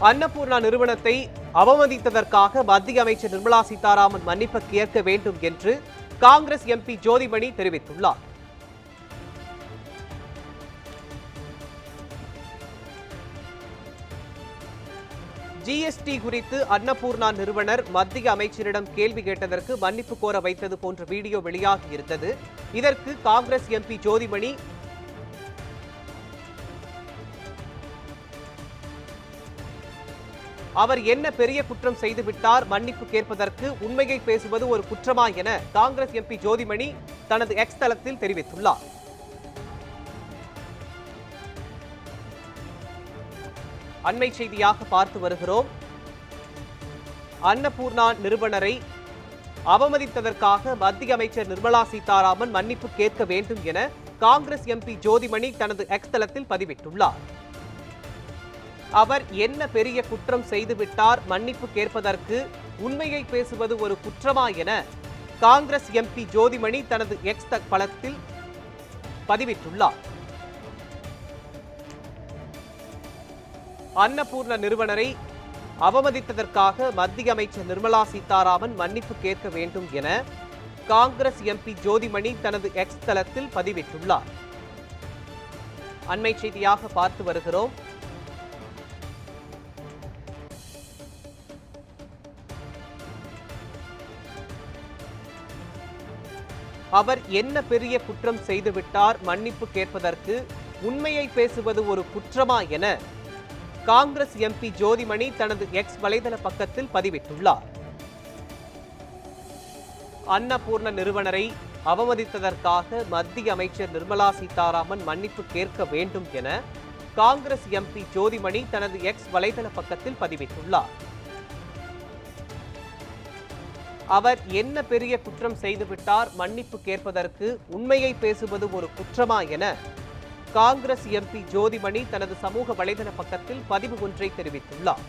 அன்னபூர்ணா நிறுவனத்தை அவமதித்ததற்காக மத்திய அமைச்சர் நிர்மலா சீதாராமன் மன்னிப்பு கேட்க வேண்டும் என்று காங்கிரஸ் எம்பி ஜோதிமணி தெரிவித்துள்ளார். ஜிஎஸ்டி குறித்து அன்னபூர்ணா நிறுவனர் மத்திய அமைச்சரிடம் கேள்வி கேட்டதற்கு மன்னிப்பு கோர வைத்தது போன்ற வீடியோ வெளியாகி இருந்தது. இதற்கு காங்கிரஸ் எம்பி ஜோதிமணி அவர் என்ன பெரிய குற்றம் செய்துவிட்டார் மன்னிப்பு கேட்பதற்கு உண்மையை பேசுவது ஒரு குற்றமா என காங்கிரஸ் எம்பி ஜோதிமணி தனது எக்ஸ் தளத்தில் தெரிவித்துள்ளார். அண்மை செய்தியாக பார்த்து வருகிறோம். அன்னபூர்ணா நிறுவனரை அவமதித்ததற்காக மத்திய அமைச்சர் நிர்மலா சீதாராமன் மன்னிப்பு கேட்க வேண்டும் என காங்கிரஸ் எம்பி ஜோதிமணி தனது எக்ஸ் தளத்தில் பதிவிட்டுள்ளார். அவர் என்ன பெரிய குற்றம் செய்துவிட்டார் மன்னிப்பு கேட்பதற்கு உண்மையை பேசுவது ஒரு குற்றமா என காங்கிரஸ் எம்பி ஜோதிமணி தனது எக்ஸ் பலத்தில் பதிவிட்டுள்ளார். அன்னபூர்ண நிறுவனரை அவமதித்ததற்காக மத்திய அமைச்சர் நிர்மலா சீதாராமன் மன்னிப்பு கேட்க வேண்டும் என காங்கிரஸ் எம்பி ஜோதிமணி தனது எக்ஸ் தளத்தில் பதிவிட்டுள்ளார். அண்மை செய்தியாக பார்த்து வருகிறோம். அவர் என்ன பெரிய குற்றம் செய்துவிட்டார் மன்னிப்பு கேட்பதற்கு உண்மையை பேசுவது ஒரு குற்றமா என காங்கிரஸ் எம்பி ஜோதிமணி தனது எக்ஸ் வலைதள பக்கத்தில் பதிவிட்டுள்ளார். அன்னபூர்ண நிறுவனரை அவமதித்ததற்காக மத்திய அமைச்சர் நிர்மலா சீதாராமன் மன்னிப்பு கேட்க வேண்டும் என காங்கிரஸ் எம்பி ஜோதிமணி தனது எக்ஸ் வலைதள பக்கத்தில் பதிவிட்டுள்ளார். அவர் என்ன பெரிய குற்றம் செய்துவிட்டார் மன்னிப்பு கேட்பதற்கு உண்மையை பேசுவது ஒரு குற்றமா என காங்கிரஸ் எம்பி ஜோதிமணி தனது சமூக வலைதள பக்கத்தில் பதிவு ஒன்றை தெரிவித்துள்ளார்.